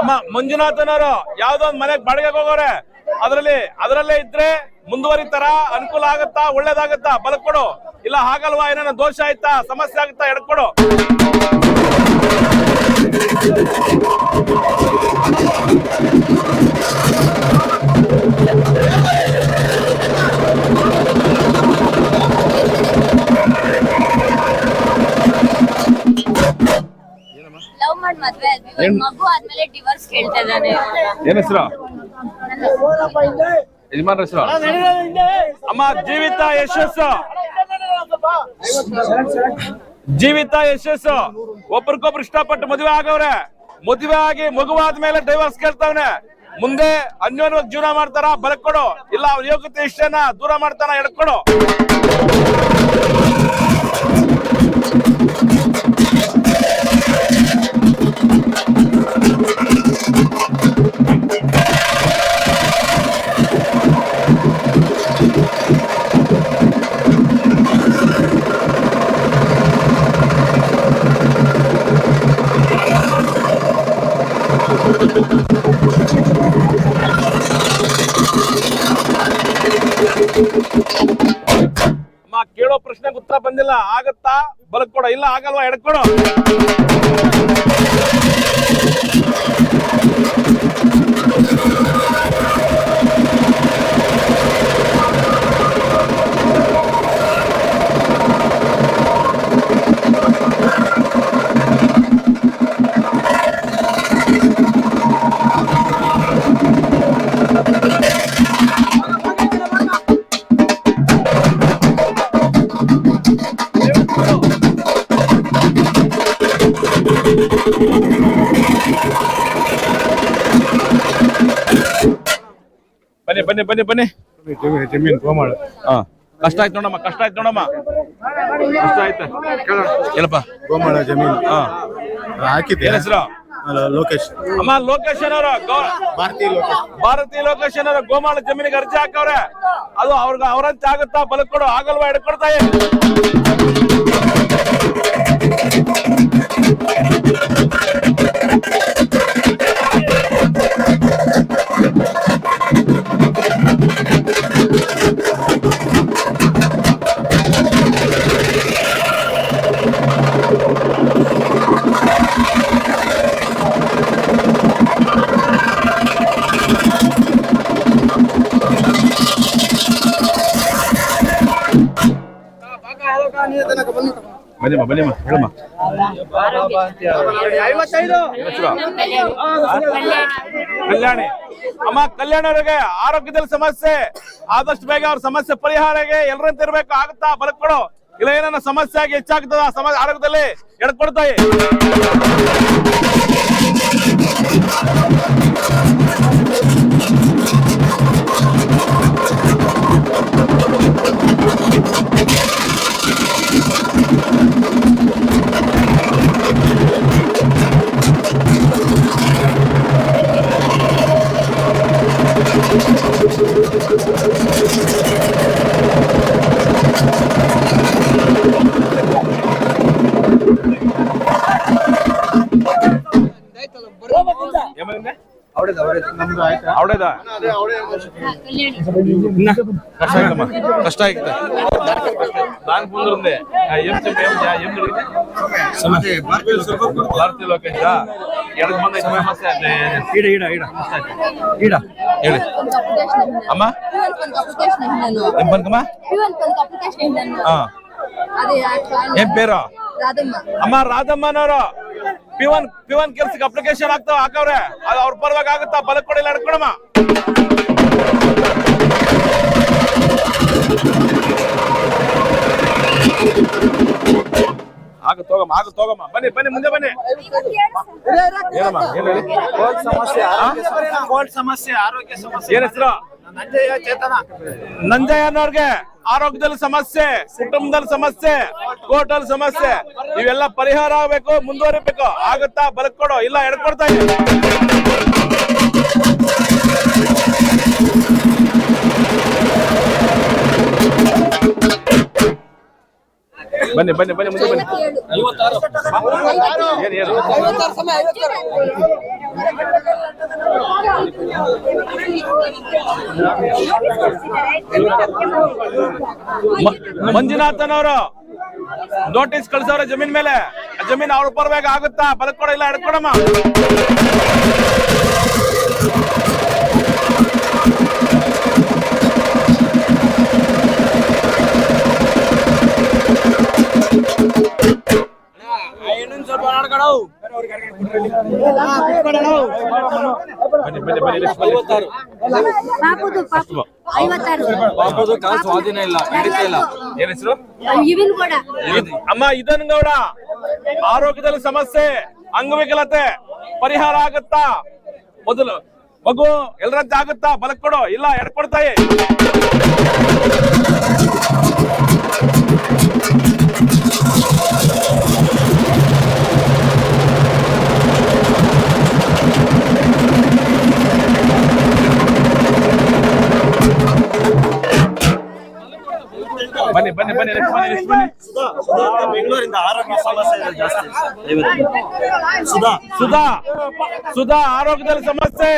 ಅಮ್ಮ, ಮಂಜುನಾಥನವರು ಯಾವ್ದೋ ಒಂದ್ ಮನೆಗ್ ಬಾಡಿಗೆ ಹೋಗೋರೆ. ಅದ್ರಲ್ಲಿ, ಅದ್ರಲ್ಲೇ ಇದ್ರೆ ಮುಂದುವರಿತಾರ, ಅನುಕೂಲ ಆಗತ್ತಾ, ಒಳ್ಳೇದಾಗತ್ತಾ? ಬಲಕ್ ಕೊಡು. ಇಲ್ಲ ಹಾಗಲ್ವಾ ಏನಾರ ದೋಷ ಆಯ್ತಾ, ಸಮಸ್ಯೆ ಆಗುತ್ತಾ, ಎಡ್ಕೊಡು. ಮಗು ಆದ್ಮೇಲೆ ಡಿವೋರ್ಸ್ ಕೇಳ್ತಾ ಇದ್ದಾನೆ. ಏನ್ ಹೆಸರು? ಯಜಮಾನ್ ಹೆಸರು? ಅಮ್ಮ ಜೀವಿತ ಯಶಸ್ಸು. ಜೀವಿತ ಯಶಸ್ಸು. ಒಬ್ರಿಗೊಬ್ರು ಇಷ್ಟಪಟ್ಟು ಮದುವೆ ಆಗವ್ರೆ. ಮದುವೆ ಆಗಿ ಮಗುವಾದ್ಮೇಲೆ ಡೈವರ್ಸ್ ಕೇಳ್ತಾವ್ನೆ. ಮುಂದೆ ಅನ್ಯೋನ್ಯವಾಗಿ ಜೀವನ ಮಾಡ್ತಾರ? ಬಲಕೊಡು ಇಲ್ಲ ಅವ್ರ ಯೋಗ್ಯತೆ ಇಷ್ಟನ? ದೂರ ಮಾಡ್ತಾನ? ಎಡ್ಕೊಡು. ಕೇಳೋ ಪ್ರಶ್ನೆಗೆ ಉತ್ತರ ಬಂದಿಲ್ಲ. ಆಗತ್ತಾ? ಬಲಕೊಡು. ಇಲ್ಲ ಆಗಲ್ವಾ? ಎಡ್ಕೊಡು. ಬನ್ನಿ ಬನ್ನಿ ಬನ್ನಿ ಬನ್ನಿ. ಜಮೀನ್ ಗೋಮಾಳ ಹಾ. ಕಷ್ಟ ಆಯ್ತು ನೋಡಮ್ಮ ಕಷ್ಟ ಆಯ್ತು ನೋಡಮ್ಮ. ಕಷ್ಟ ಆಯ್ತು? ಹೇಳಪ್ಪ ಗೋಮಾಳ ಜಮೀನ್. ಹಾ. ಹಾಕಿದ್ದೆ ಹೆಸರು? ಲೋಕೇಶ್. ಅಮ್ಮ ಲೋಕೇಶನ್ ಅವರು ಭಾರತೀಯ ಲೋಕೇಶ್. ಭಾರತೀಯ ಲೋಕೇಶನ್ ಅವರು ಗೋಮಾಳ ಜಮೀನಿಗೆ ಅರ್ಜಿ ಹಾಕವ್ರೆ. ಅದು ಅವ್ರಿಗೆ ಅವರಂತೆ ಆಗುತ್ತಾ? ಬಲಕ್ ಕೊಡು ಆಗಲ್ವಾ ಎಡ್ಕೊಡ್ತಾ ಬನ್ನಿಮ್ಮ ಬನ್ನಿಮ್ಮ ಹೇಳಮ್ಮ? ಕಲ್ಯಾಣಿ ಅಮ್ಮ ಕಲ್ಯಾಣರಿಗೆ ಆರೋಗ್ಯದಲ್ಲಿ ಸಮಸ್ಯೆ ಆದಷ್ಟು ಬೇಗ ಅವ್ರ ಸಮಸ್ಯೆ ಪರಿಹಾರಗೆ ಎಲ್ಲರಂತ ಇರ್ಬೇಕು ಆಗುತ್ತಾ? ಬಲಕ್ ಕೊಡು. ಇಲ್ಲ ಏನನ್ನ ಸಮಸ್ಯೆ ಆಗಿ ಹೆಚ್ಚಾಗ್ತದ? ಸಮಸ್ಯೆ ಆರೋಗ್ಯದಲ್ಲಿ ಎಡ್ಕೊಡ್ತಾಯಿ. ಕಷ್ಟ ಆಯ್ತ ಭಾರತೀಯ ಅಮ್ಮ ಏನ್ ಅಮ್ಮ ರಾಧಮ್ಮನವರು ಪಿವನ್ ಪಿವನ್ ಕೆಲ್ಸಕ್ಕೆ ಅಪ್ಲಿಕೇಶನ್ ಆಗ್ತಾವ ಹಾಕವ್ರೆ. ಅದು ಅವ್ರ ಪರವಾಗಿ ಆಗುತ್ತಾ? ಬಲಕ್ ಕೊಡಿಲ್ಲ ಎಡ್ಕೊಡಮ್ಮ ಆಗುತ್ತೆ ಹೋಗಮ್ಮ ಆಗುತ್ತೆ ಹೋಗಮ್ಮ. ಬನ್ನಿ ಬನ್ನಿ ಮುಂದೆ ಬನ್ನಿ. ಏನಮ್ಮ ಏನ್ ಹೇಳಿ ಸಮಸ್ಯೆ? ಆರೋಗ್ಯ ಸಮಸ್ಯೆ, ಸಮಸ್ಯೆ ಆರೋಗ್ಯ ಸಮಸ್ಯೆ. ಏನ್ ಹೆಸರು? ನಂಜಯ್ಯ ಅನ್ನೋರ್ಗೆ ಆರೋಗ್ಯದಲ್ಲಿ ಸಮಸ್ಯೆ, ಕುಟುಂಬದಲ್ಲಿ ಸಮಸ್ಯೆ ಕೋರ್ಟಲ್ ಸಮಸ್ಯೆ. ಇವೆಲ್ಲ ಪರಿಹಾರ ಆಗ್ಬೇಕು, ಮುಂದುವರಿಬೇಕು. ಆಗುತ್ತಾ ಬಲಕ್ ಕೊಡೋ ಇಲ್ಲ, ಎಡ್ಕೊಡ್ತಾ ಇದೆ ಬನ್ನಿ ಬನ್ನಿ ಬನ್ನಿ, ಮುಂದೆ ಬನ್ನಿ. ಏನು ಏನು ನೋಟಿಸ್ ಕಳ್ಸವ್ರೆ ಜಮೀನ್ ಮೇಲೆ. ಜಮೀನ್ ಅವ್ರ ಪರವಾಗಿ ಆಗುತ್ತಾ? ಬಲಕ್ ಇಲ್ಲ, ಎಡ್ಕೊಡಮ್ಮ. ಸ್ವಾಧೀನ ಇಲ್ಲ ನಡೀತಾ ಇಲ್ಲ. ಏನ್ ಹೆಸರು? ಅಮ್ಮ ಇದನ್ ಗೌಡ. ಆರೋಗ್ಯದಲ್ಲಿ ಸಮಸ್ಯೆ ಅಂಗವಿಕಲತೆ ಪರಿಹಾರ ಆಗುತ್ತಾ? ಮೊದಲು ಮಗು ಎಲ್ರಂತ ಆಗುತ್ತಾ? ಬಲಕ್ ಕೊಡು. ಇಲ್ಲ ಎಡ್ಕೊಡ್ತಾಯಿ ಬೆಂಗಳೂರಿಂದ ಆರೋಗ್ಯ ಸಮಸ್ಯೆ ಜಾಸ್ತಿ. ಸುಧಾ. ಸುಧಾ ಸುಧಾ ಆರೋಗ್ಯದಲ್ಲಿ ಸಮಸ್ಯೆ.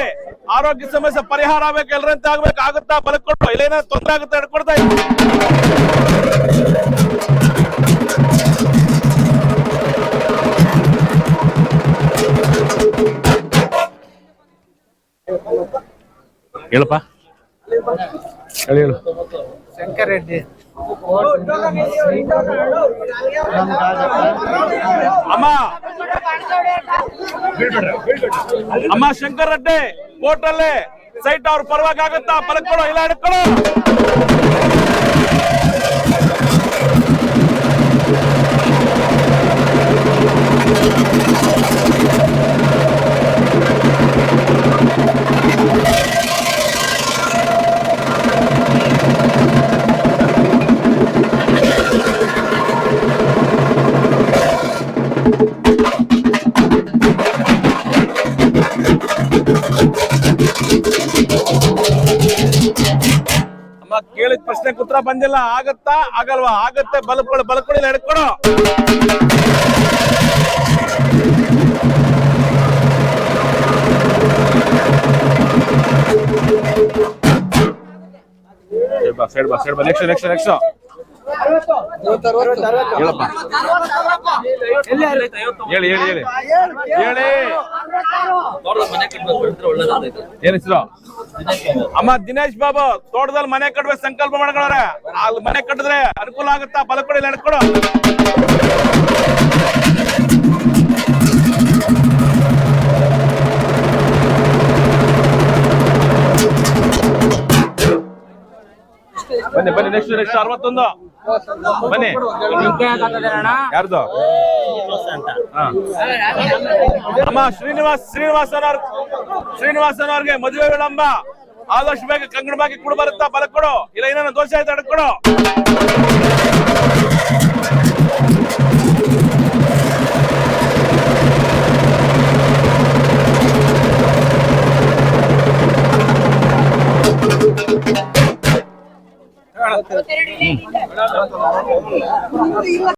ಆರೋಗ್ಯ ಸಮಸ್ಯೆ ಪರಿಹಾರ ಆಗ್ಬೇಕು ಎಲ್ಲರಂತ ಆಗ್ಬೇಕು ಆಗುತ್ತಾ? ಇಲ್ಲ ಏನೋ ತೊಂದರೆ ಆಗುತ್ತೆ ಇದ್ದ ಹೇಳಪ್ಪ. ಹೇಳಿ ಹೇಳು. ಶಂಕರ್ ರೆಡ್ಡಿ. ಅಮ್ಮ. ಅಮ್ಮ ಶಂಕರ್ ರೆಡ್ಡಿ ಕೋರ್ಟ್ ಅಲ್ಲಿ ಸೈಟ್ ಅವ್ರ ಪರವಾಗಿ ಆಗುತ್ತಾ? ಬಲಕ್ ಕೊಡು ಇಲ್ಲ Thank ಅಮ್ಮ ಕೇಳಿದ ಪ್ರಶ್ನೆ ಉತ್ತರ ಬಂದಿಲ್ಲ. ಆಗತ್ತಾ? ಆಗಲ್ವಾ? ಆಗತ್ತೆ. ಬಲ್ಕೊಳ ಎಡ್ಕೊಡು ಸೈಡ್ ಬಾ ಸೈಡ್ ಬಾ ಸೈಡ್ ಬಾ. ನೆಕ್ಸ್ಟ್ ನೆಕ್ಸ್ಟ್ ನೆಕ್ಸ್ಟ್ ಅಮ್ಮ ದಿನೇಶ್ ಬಾಬು, ತೋಟದಲ್ಲಿ ಮನೆ ಕಟ್ಬೇಕು ಸಂಕಲ್ಪ ಮಾಡ್ಕೊಂಡ್ರೆ ಅಲ್ಲಿ ಮನೆ ಕಟ್ಟಿದ್ರೆ ಅನುಕೂಲ ಆಗುತ್ತಾ? ಬಲಕೊಡಿ ಕೊಡಿ. ಎಡ್ಕೊಡು ಬನ್ನಿ ಬನ್ನಿ ನೆಕ್ಸ್ಟ್ ನೆಕ್ಸ್ಟ್ ಅರವತ್ತೊಂದು. ಬನ್ನಿ. ಯಾರ್ದು? ಹಾ. ಅಮ್ಮ ಶ್ರೀನಿವಾಸ್ ಶ್ರೀನಿವಾಸನ್ ಅವ್ರ ಶ್ರೀನಿವಾಸನ್ ಅವ್ರಿಗೆ ಮದುವೆ ವಿಳಂಬ. ಆದಷ್ಟು ಬೇಗ ಕಂಗಣ ಬಾಗಿ ಕೊಡು ಬರುತ್ತಾ ಬಲಕ್ ಕೊಡು ಇಲ್ಲ ಏನಾನ ದೋಷ ಆಯ್ತು ಅಡ್ಕೊಡು.